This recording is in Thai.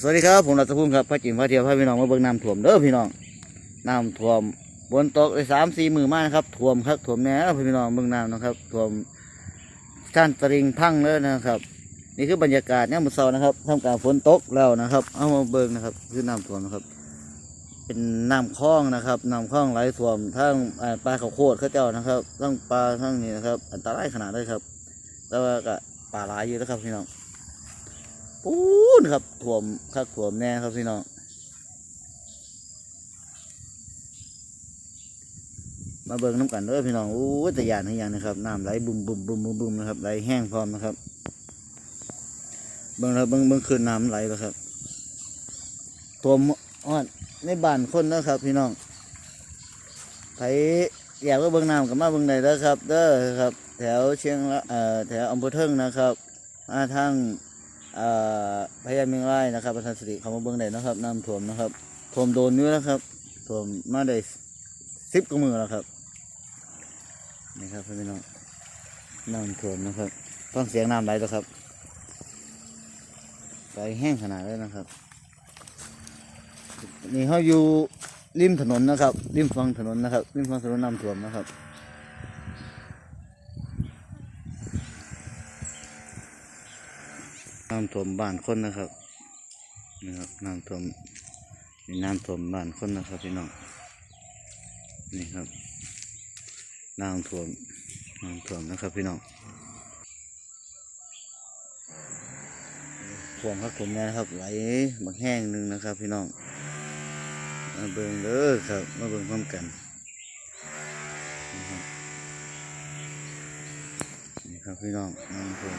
สวัสดีครับผมรัตภูมิครับพระจิ๋มพระเทียมพระพี่น้องมาเบิ่งน้ำท่วมเด้อพี่น้องน้ำท่วมบนตกเลยสามสี่มือมานะครับท่วมครับท่วมแน่พี่น้องเบิ่งน้ำนะครับท่วมท่านตริงพังเลยนะครับ นี่คือบรรยากาศเนี่ยมมือเช้านะครับทำการฝนตกแล้วนะครับ เอามาเบิ่งนะครับคือน้ำท่วมนะครับ เป็นน้ำคลองนะครับน้ำคลองไหลท่วมทั้งปลาข้าวโพดข้าเจ้านะครับทั้งปลาทั้งนี้นะครับ อันตรายขนาดเลยครับ แต่ว่าก็ปลาหลายอยู่นะครับพี่น้องปู นครับถ่วมคักถ่วมแน่ครับพี่น้องมาเบิ่งน้ำกันเด้อพี่น้องโอ้แต่ยานให้ยานนะครับน้ำไหลบุ่มบุ่มบุ่มบุ่มบุ่มนะครับไหลแห้งพร้อมนะครับเบิ่งแล้วเบิ่งเบิ่งคืนน้ำไหลแล้วครับถ่วมอ้อนในบ้านคนนะครับ พี่น้องไผอยากว่าเบิ่งน้ำกับมาเบิ่งได้เด้อครับ เด้อครับ แถวเชียงละเอ่อแถวอำเภอเทิงนะครับมาทาง พญาเมียงรายนะครับประธานสติเขามาเบิ้งได้นะครับน้ำท่วมนะครับท่วมโดนอยู่นะครับท่วมมาได้สิบกว่ามือแล้วครับนี่ครับพี่น้องน้ำท่วมนะครับต้องเสียงน้ำไหลแล้วครับไหลแห้งขนาดเลยนะครับ นี่เขาอยู่ริมถนนนะครับริมฝั่งถนนนะครับริมฝั่งถนนน้ำท่วมนะครับ น้ำท่วมบ้านคนนะครับนะครับน้ำท่วมมีน้ำท่วมบ้านคนนะครับพี่น้องนี่ครับน้ำท่วมน้ำท่วมนะครับพี่น้องท่วมครับผมนะครับไหลบักแห้งหนึ่งนะครับ พี่น้องมาเบิ่งเด้อครับมาเบิ่งพร้อมกันนนี่ครับพี่น้องน้ำท่วม